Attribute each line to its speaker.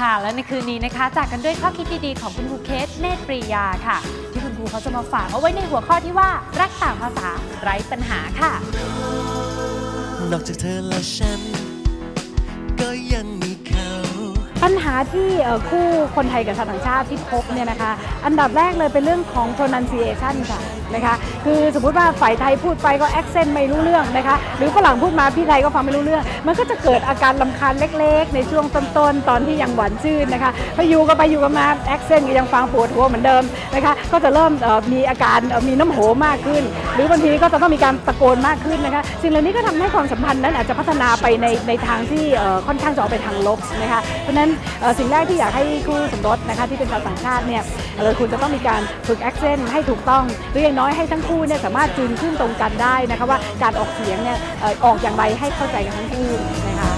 Speaker 1: ค่ะ และในคืนนี้นะคะ จากกันด้วยข้อคิดดีๆของคุณครูเคสเนตรปรียาค่ะ ที่คุณครูเขาจะมาฝากเอาไว้ในหัวข้อที่ว่ารักต่างภาษาไร้ปัญหาค่ะ
Speaker 2: นอกจากเธอและฉัน
Speaker 3: ปัญหาที่คู่คนไทยกับชาวต่างชาติที่พบเนี่ยนะคะ อันดับแรกเลยเป็นเรื่องของ pronunciation ค่ะนะคะคือสมมุติว่าฝ่ายไทยพูดไปก็ accent ไม่รู้เรื่องนะคะหรือฝรั่งพูดมาพี่ไทยก็ฟังไม่รู้เรื่อง มันก็จะเกิดอาการลำคาญเล็ก ๆ ในช่วงต้นๆตอนที่ยังหวานชื่นนะคะพออยู่กันไปอยู่กันมา accent ก็ยังฟังปวดหัวเหมือนเดิมนะคะก็จะเริ่มมีอาการมีน้ำโหมากขึ้น หรือบางทีก็จะต้องมีการตะโกนมากขึ้นนะคะสิ่งเหล่านี้ก็ทำให้ความสัมพันธ์นั้นอาจจะพัฒนาไปในในทางที่ค่อนข้างจะออกไปทางลบนะคะเพราะนั้นสิ่งแรกที่อยากให้คู่สมรสนะคะที่เป็นชาวต่างชาติเนี่ยเอ่อคุณจะต้องมีการฝึก accent ให้ถูกต้องหรืออย่างน้อยให้ทั้งคู่เนี่ยสามารถจูนขึ้นตรงกันได้นะคะว่าการออกเสียงเนี่ยออกอย่างไรให้เข้าใจกันทั้งคู่นะคะ